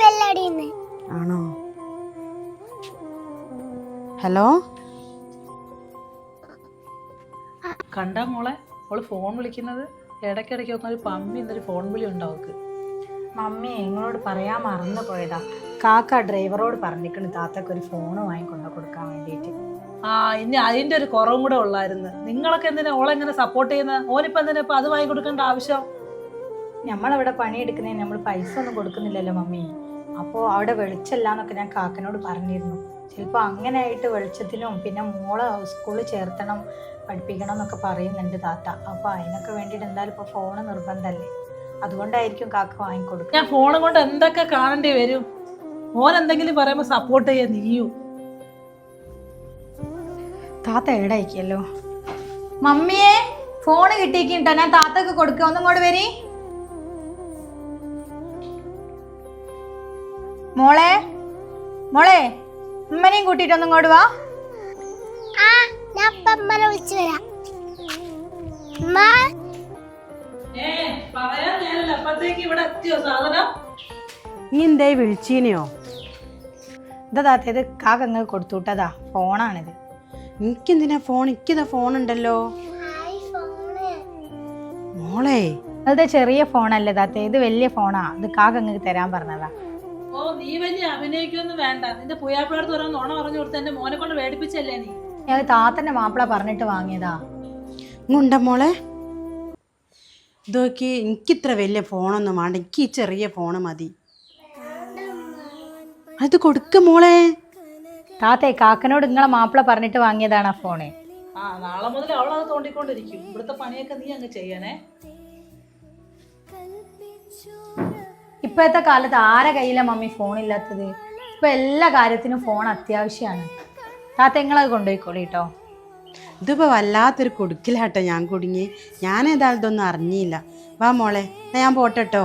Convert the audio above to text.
ബെല്ലടിയുന്നേ ആണോ? ഹലോ? കണ്ട മോളെ? അവൾ ഫോൺ വിളിക്കുന്നത് ഇടയ്ക്കിടയ്ക്കൊക്കെ ഒരു പമ്മി എന്നൊരു ഫോൺ വിളി ഉണ്ടാവും മമ്മി നിങ്ങളോട് പറയാൻ മറന്നു പോയതാ. കാക്ക ഡ്രൈവറോട് പറഞ്ഞിരിക്കണ് താത്തക്ക് ഒരു ഫോൺ വാങ്ങിക്കൊണ്ട് കൊടുക്കാൻ വേണ്ടിയിട്ട്. ആ ഇനി അതിന്റെ ഒരു കുറവും കൂടെ ഉള്ളായിരുന്നു. നിങ്ങളൊക്കെ എന്തിനാ ഓളെങ്ങനെ സപ്പോർട്ട് ചെയ്യുന്നത് ഓനിപ്പോ എന്തിനാ ഇപ്പൊ അത് വാങ്ങി കൊടുക്കേണ്ട ആവശ്യം? നമ്മളിവിടെ പണിയെടുക്കുന്നതിന് നമ്മൾ പൈസ ഒന്നും കൊടുക്കുന്നില്ലല്ലോ മമ്മി. അപ്പോൾ അവിടെ വെളിച്ചല്ല എന്നൊക്കെ ഞാൻ കാക്കനോട് പറഞ്ഞിരുന്നു. ചിലപ്പോൾ അങ്ങനെ ആയിട്ട് വെളിച്ചത്തിനും പിന്നെ മോളെ സ്കൂളിൽ ചേർത്തണം പഠിപ്പിക്കണം എന്നൊക്കെ പറയുന്നുണ്ട് താത്ത. അപ്പോൾ അതിനൊക്കെ വേണ്ടിയിട്ട് എന്തായാലും ഇപ്പോൾ ഫോണ് നിർബന്ധമല്ലേ? അതുകൊണ്ടായിരിക്കും കാക്ക വാങ്ങിക്കൊടുക്കുക ഞാൻ ഫോണും കൊണ്ട് എന്തൊക്കെ കാണേണ്ടി വരും? മോൻ എന്തെങ്കിലും പറയുമ്പോൾ സപ്പോർട്ട് ചെയ്യാൻ നീയു. താത്ത എവിടെയായിരിക്കുമല്ലോ മമ്മിയെ ഫോണ് കിട്ടിയിട്ടോ ഞാൻ താത്തക്ക് കൊടുക്കുക ഒന്നും ഇങ്ങോട്ട് വരി. മോളെ? മോളെ ഉമ്മനെയും കൂട്ടിട്ട് ഒന്നും ഇങ്ങോട്ട് വാ. ആ ഞാൻ ഇപ്പൊ അമ്മനെ വിളിച്ചു വരാം. അമ്മ ഏ നേരല്ല. അപ്പത്തേക്ക് ഇവിടെ എത്തിയോ നീ എന്തേ വിളിച്ചീനെയോ? ഇതാത്തേത് താത്ത ഇത് കാക്ക അങ്ങ് കൊടുത്തുവിട്ടതാ ഫോണാണിത്. എനിക്കെന്തിനാ ഫോൺ? എനിക്കിതാ ഫോൺ ഉണ്ടല്ലോ ഹായ് ഫോണ്. മോളെ. അത് ചെറിയ ഫോണല്ലേ താത്ത. ഇത് വലിയ ഫോണാ. ഇത് കാക്കങ്ങ് തരാൻ പറഞ്ഞതാ. ഓ നീ വലിയ അഭിനയിക്കൊന്നും വേണ്ട. നിന്റെ പുയാപ്പിളടുത്ത് ഓരോ നുണ പറഞ്ഞു കൊടുത്ത് എന്റെ മോനെ കൊണ്ട് വേടിപ്പിച്ചല്ലേ നീ? ഞാൻ താത്തന്റെ മാപ്പിള പറഞ്ഞിട്ട് വാങ്ങിയതാ. ഇങ്ങുണ്ട മോളെ? ഇതൊക്കെ എനിക്കിത്ര വലിയ ഫോണൊന്നും വേണ്ട. എനിക്ക് ഈ ചെറിയ ഫോണ് മതി. അത് കൊടുക്ക മോളെ. താത്തേ കാക്കനോട് നിങ്ങളെ മാപ്പിള പറഞ്ഞിട്ട് വാങ്ങിയതാണ് ആ ഫോണ്. ആ നാളെ മുതൽ അവളത് തോണ്ടിക്കൊണ്ടിരിക്കും. ഇവിടുത്തെ പണിയൊക്കെ നീ അങ്ങ് ചെയ്യണേ. ഇപ്പോഴത്തെ കാലത്ത് ആരെ കയ്യിലാണ് മമ്മി ഫോൺ ഇല്ലാത്തത്? ഇപ്പൊ എല്ലാ കാര്യത്തിനും ഫോൺ അത്യാവശ്യമാണ് താത്ത നിങ്ങളത് കൊണ്ടുപോയിക്കോളി കേട്ടോ ഇതിപ്പോൾ വല്ലാത്തൊരു കൊടുക്കിലാട്ടോ ഞാൻ കുടുങ്ങി. ഞാൻ ഏതായാലും ഇതൊന്നും അറിഞ്ഞില്ല. വാ മോളെ ഞാൻ പോട്ടെട്ടോ.